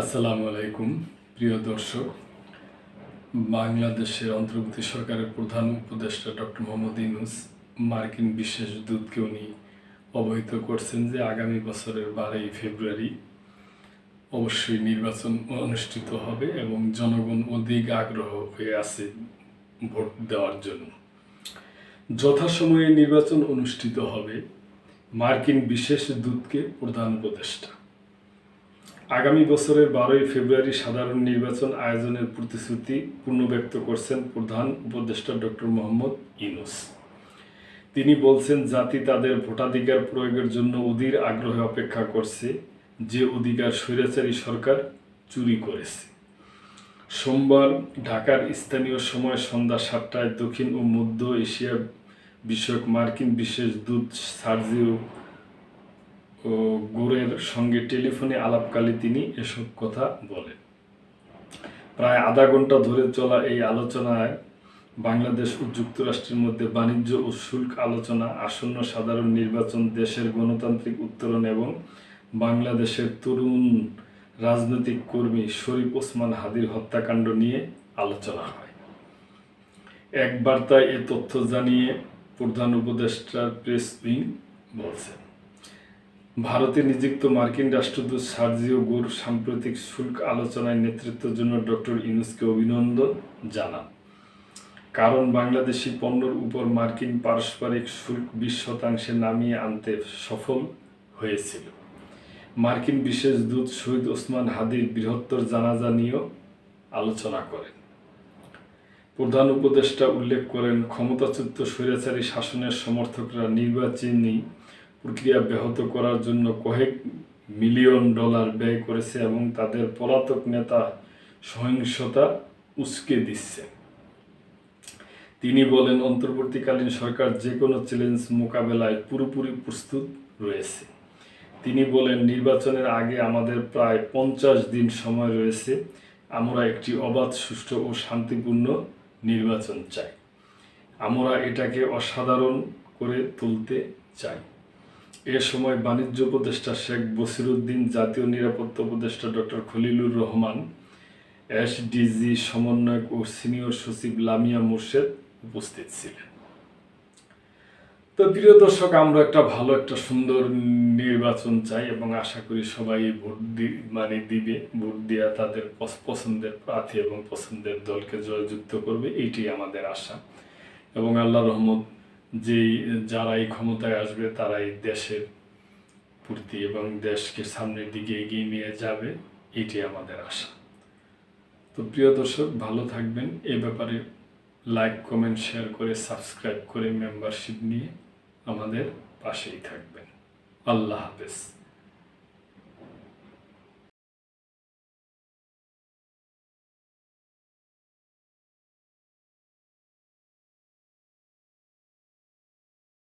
আসসালামু আলাইকুম, প্রিয় দর্শক। বাংলাদেশের অন্তর্বর্তী সরকারের প্রধান উপদেষ্টা ডক্টর মোহাম্মদ ইনুস মার্কিন বিশেষ দূতকে উনি অবহিত করছেন যে আগামী বছরের বারোই ফেব্রুয়ারি অবশ্যই নির্বাচন অনুষ্ঠিত হবে এবং জনগণ অধিক আগ্রহ হয়ে আছে ভোট দেওয়ার জন্য। যথাসময়ে নির্বাচন অনুষ্ঠিত হবে মার্কিন বিশেষ দূতকে প্রধান উপদেষ্টা। আগামী বছরের বারোই ফেব্রুয়ারি সাধারণ নির্বাচন আয়োজনের প্রতিশ্রুতি পুনর্ব্যক্ত করছেন প্রধান উপদেষ্টা ডক্টর মোহাম্মদ ইউনুস। তিনি বলছেন, জাতি তাদের ভোটাধিকার প্রয়োগের জন্য অধীর আগ্রহে অপেক্ষা করছে, যে অধিকার স্বৈরাচারী সরকার চুরি করেছে। সোমবার ঢাকার স্থানীয় সময় সন্ধ্যা সাতটায় দক্ষিণ ও মধ্য এশিয়া বিষয়ক মার্কিন বিশেষ দূত সার্জিও গোরের সঙ্গে টেলিফোনে আলাপকালে তিনি এসব কথা বলেন। প্রায় আধা ঘণ্টা ধরে চলা এই আলোচনায় বাংলাদেশ ও যুক্তরাষ্ট্রের মধ্যে বাণিজ্য ও শুল্ক আলোচনা, আসন্ন সাধারণ নির্বাচন, দেশের গণতান্ত্রিক উত্তরণ এবং বাংলাদেশের তরুণ রাজনৈতিক কর্মী শরীফ ওসমান হাদির হত্যাকাণ্ড নিয়ে আলোচনা হয়। এক বার্তায় এ তথ্য জানিয়ে প্রধান উপদেষ্টার প্রেস উইং বলছেন। ভারতে নিযুক্ত মার্কিন রাষ্ট্রদূত সার্জিও গোর সাম্প্রতিক শুল্ক আলোচনায় নেতৃত্বের জন্য ডক্টর ইউনুসকে অভিনন্দন জানান। কারণ বাংলাদেশি পণ্যের উপর মার্কিন পারস্পরিক শুল্ক বিশ শতাংশে নামিয়ে আনতে সফল হয়েছিল। মার্কিন বিশেষ দূত শহীদ ওসমান হাদির বৃহত্তর জানাজা নিয়েও আলোচনা করেন। প্রধান উপদেষ্টা উল্লেখ করেন, ক্ষমতাচ্যুত স্বৈরাচারী শাসনের সমর্থকরা নির্বাচনী প্রক্রিয়া ব্যাহত করার জন্য কয়েক মিলিয়ন ডলার ব্যয় করেছে এবং তাদের পলাতক নেতা সহিংসতা উস্কে দিচ্ছে। তিনি বলেন, অন্তর্বর্তীকালীন সরকার যে কোনো চ্যালেঞ্জ মোকাবেলায় পুরোপুরি প্রস্তুত রয়েছে। তিনি বলেন, নির্বাচনের আগে আমাদের প্রায় পঞ্চাশ দিন সময় রয়েছে। আমরা একটি অবাধ, সুষ্ঠু ও শান্তিপূর্ণ নির্বাচন চাই। আমরা এটাকে অসাধারণ করে তুলতে চাই। এ সময় বাণিজ্য উপদেষ্টা শেখ বসিরুদ্দিন, জাতীয় নিরাপত্তা উপদেষ্টা ডক্টর খলিলুর রহমান, এসডিজি সমন্বয়ক ও সিনিয়র সচিব লামিয়া মুর্শেদ উপস্থিত ছিলেন। তো প্রিয় দর্শক, আমরা একটা ভালো, একটা সুন্দর নির্বাচন চাই এবং আশা করি সবাই ভোট দি মানে দিবে, ভোট দিয়া তাদের পছন্দের প্রার্থী এবং পছন্দের দলকে জয়যুক্ত করবে এইটি আমাদের আশা। এবং আল্লাহ রহমত যেই, যারাই ক্ষমতায় আসবে তারাই দেশের প্রতি এবং দেশকে সামনের দিকে এগিয়ে নিয়ে যাবে, এটি আমাদের আশা। তো প্রিয় দর্শক, ভালো থাকবেন। এ ব্যাপারে লাইক, কমেন্ট, শেয়ার করে সাবস্ক্রাইব করে মেম্বারশিপ নিয়ে আমাদের পাশেই থাকবেন। আল্লাহ হাফেজ।